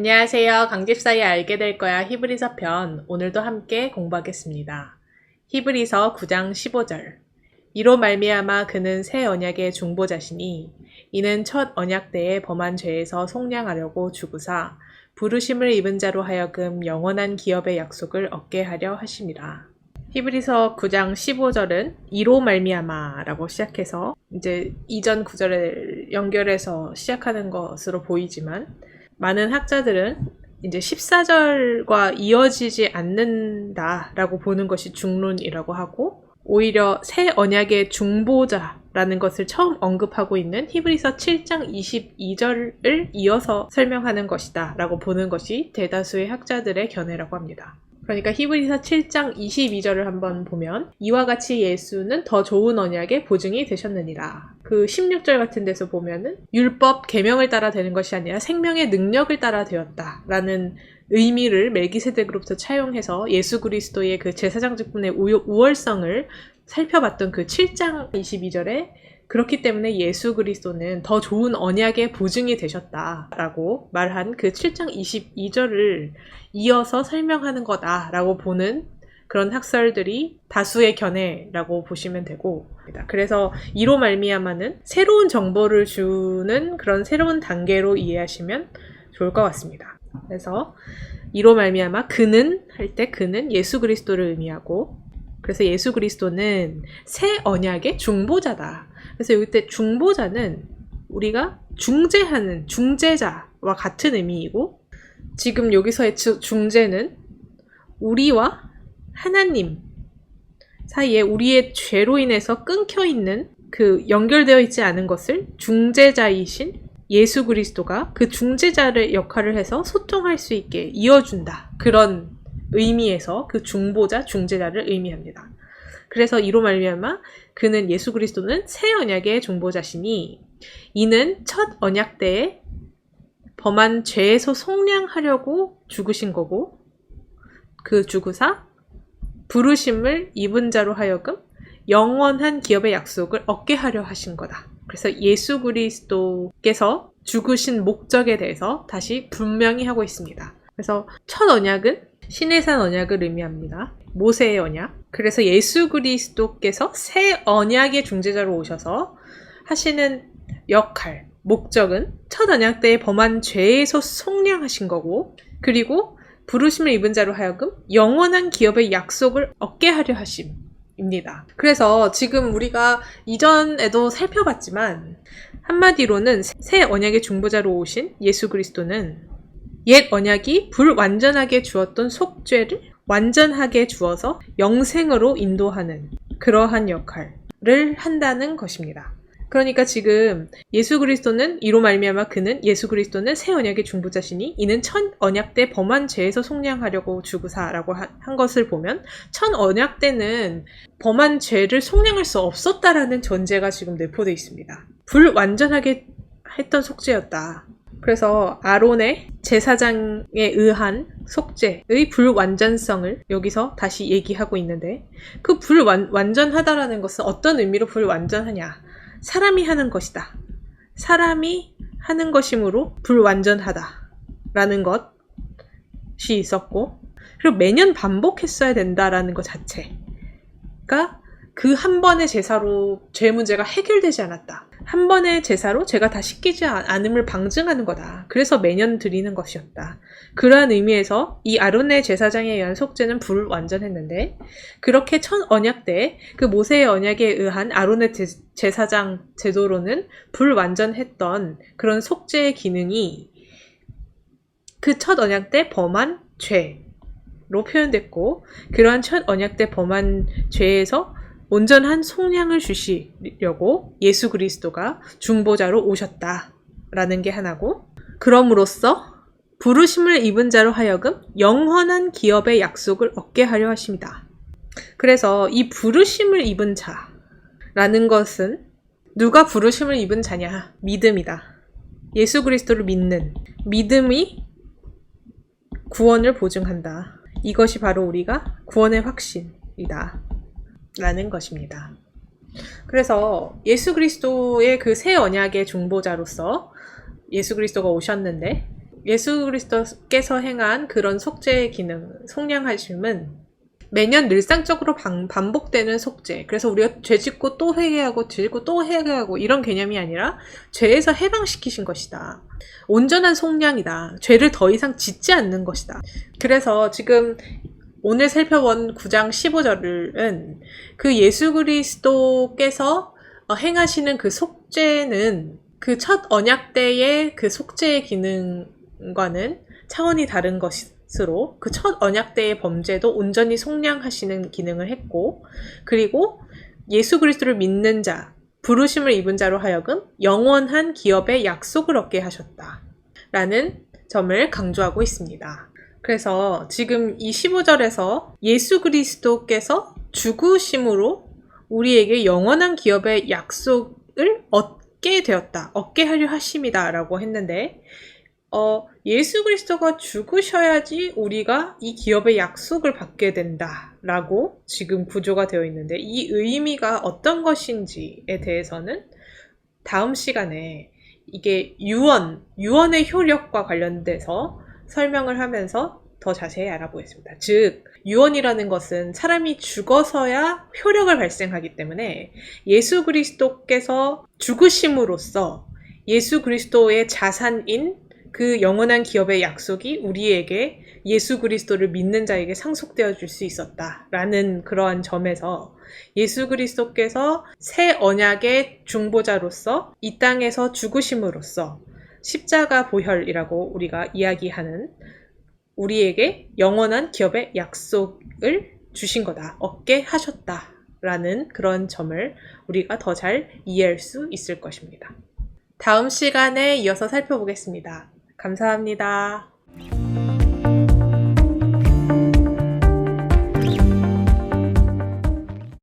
안녕하세요. 강집사에 알게 될 거야 히브리서 편 오늘도 함께 공부하겠습니다. 히브리서 9장 15절 이로 말미암아 그는 새 언약의 중보자시니 이는 첫 언약 때에 범한 죄에서 속량하려고 주구사 부르심을 입은 자로 하여금 영원한 기업의 약속을 얻게 하려 하심이라. 히브리서 9장 15절은 이로 말미암아라고 시작해서 이제 이전 구절을 연결해서 시작하는 것으로 보이지만 많은 학자들은 이제 14절과 이어지지 않는다라고 보는 것이 중론이라고 하고 오히려 새 언약의 중보자라는 것을 처음 언급하고 있는 히브리서 7장 22절을 이어서 설명하는 것이다 라고 보는 것이 대다수의 학자들의 견해라고 합니다. 그러니까 히브리서 7장 22절을 한번 보면 이와 같이 예수는 더 좋은 언약의 보증이 되셨느니라. 그 16절 같은 데서 보면은 율법 계명을 따라 되는 것이 아니라 생명의 능력을 따라 되었다라는 의미를 멜기세덱으로부터 차용해서 예수 그리스도의 그 제사장 직분의 우월성을 살펴봤던 그 7장 22절에 그렇기 때문에 예수 그리스도는 더 좋은 언약의 보증이 되셨다라고 말한 그 7장 22절을 이어서 설명하는 거다라고 보는 그런 학설들이 다수의 견해라고 보시면 되고 그래서 이로 말미암아는 새로운 정보를 주는 그런 새로운 단계로 이해하시면 좋을 것 같습니다. 그래서 이로 말미암아 그는 할 때 그는 예수 그리스도를 의미하고 그래서 예수 그리스도는 새 언약의 중보자다. 그래서 여기 때 중보자는 우리가 중재하는 중재자와 같은 의미이고 지금 여기서의 중재는 우리와 하나님 사이에 우리의 죄로 인해서 끊겨 있는 그 연결되어 있지 않은 것을 중재자이신 예수 그리스도가 그 중재자를 역할을 해서 소통할 수 있게 이어준다. 그런 의미에서 그 중보자, 중재자를 의미합니다. 그래서 이로 말미암아 그는 예수 그리스도는 새 언약의 중보자시니 이는 첫 언약 때에 범한 죄에서 속량하려고 죽으신 거고 그 죽으사 부르심을 입은 자로 하여금 영원한 기업의 약속을 얻게 하려 하신 거다. 그래서 예수 그리스도께서 죽으신 목적에 대해서 다시 분명히 하고 있습니다. 그래서 첫 언약은 신해산 언약을 의미합니다. 모세의 언약. 그래서 예수 그리스도께서 새 언약의 중재자로 오셔서 하시는 역할, 목적은 첫 언약 때에 범한 죄에서 속량하신 거고, 그리고 부르심을 입은 자로 하여금 영원한 기업의 약속을 얻게 하려 하심. 입니다. 그래서 지금 우리가 이전에도 살펴봤지만 한마디로는 새 언약의 중보자로 오신 예수 그리스도는 옛 언약이 불완전하게 주었던 속죄를 완전하게 주어서 영생으로 인도하는 그러한 역할을 한다는 것입니다. 그러니까 지금 예수 그리스도는 이로 말미암아 그는 예수 그리스도는 새 언약의 중보자시니 이는 첫 언약 때 범한 죄에서 속량하려고 주구사라고 한 것을 보면 첫 언약 때는 범한 죄를 속량할 수 없었다라는 전제가 지금 내포되어 있습니다. 불완전하게 했던 속죄였다. 그래서 아론의 제사장에 의한 속죄의 불완전성을 여기서 다시 얘기하고 있는데 그 불완전하다라는 것은 어떤 의미로 불완전하냐? 사람이 하는 것이다. 사람이 하는 것이므로 불완전하다. 라는 것이 있었고, 그리고 매년 반복했어야 된다라는 것 자체가 그 한 번의 제사로 죄 문제가 해결되지 않았다. 한 번의 제사로 제가 다 씻기지 않음을 방증하는 거다. 그래서 매년 드리는 것이었다. 그러한 의미에서 이 아론의 제사장에 의한 속죄는 불완전했는데 그렇게 첫 언약 때 그 모세의 언약에 의한 아론의 제사장 제도로는 불완전했던 그런 속죄의 기능이 그 첫 언약 때 범한 죄로 표현됐고 그러한 첫 언약 때 범한 죄에서 온전한 속량을 주시려고 예수 그리스도가 중보자로 오셨다 라는 게 하나고 그럼으로써 부르심을 입은 자로 하여금 영원한 기업의 약속을 얻게 하려 하십니다. 그래서 이 부르심을 입은 자라는 것은 누가 부르심을 입은 자냐? 믿음이다. 예수 그리스도를 믿는 믿음이 구원을 보증한다. 이것이 바로 우리가 구원의 확신이다. 라는 것입니다. 그래서 예수 그리스도의 그 새 언약의 중보자로서 예수 그리스도가 오셨는데 예수 그리스도께서 행한 그런 속죄의 기능, 속량하심은 매년 늘상적으로 반, 반복되는 속죄. 그래서 우리가 죄 짓고 또 회개하고 죄 짓고 또 회개하고 이런 개념이 아니라 죄에서 해방시키신 것이다. 온전한 속량이다. 죄를 더 이상 짓지 않는 것이다. 그래서 지금 오늘 살펴본 9장 15절은 그 예수 그리스도께서 어, 행하시는 그 속죄는 그 첫 언약 때의 그 속죄의 기능과는 차원이 다른 것으로 그 첫 언약 때의 범죄도 온전히 속량하시는 기능을 했고 그리고 예수 그리스도를 믿는 자, 부르심을 입은 자로 하여금 영원한 기업의 약속을 얻게 하셨다. 라는 점을 강조하고 있습니다. 그래서 지금 이 15절에서 예수 그리스도께서 죽으심으로 우리에게 영원한 기업의 약속을 얻게 되었다. 얻게 하려 하심이다. 라고 했는데, 어, 예수 그리스도가 죽으셔야지 우리가 이 기업의 약속을 받게 된다. 라고 지금 구조가 되어 있는데, 이 의미가 어떤 것인지에 대해서는 다음 시간에 이게 유언, 유언의 효력과 관련돼서 설명을 하면서 더 자세히 알아보겠습니다. 즉, 유언이라는 것은 사람이 죽어서야 효력을 발생하기 때문에 예수 그리스도께서 죽으심으로써 예수 그리스도의 자산인 그 영원한 기업의 약속이 우리에게 예수 그리스도를 믿는 자에게 상속되어 줄 수 있었다라는 그러한 점에서 예수 그리스도께서 새 언약의 중보자로서 이 땅에서 죽으심으로써 십자가 보혈이라고 우리가 이야기하는 우리에게 영원한 기업의 약속을 주신 거다. 얻게 하셨다. 라는 그런 점을 우리가 더 잘 이해할 수 있을 것입니다. 다음 시간에 이어서 살펴보겠습니다. 감사합니다.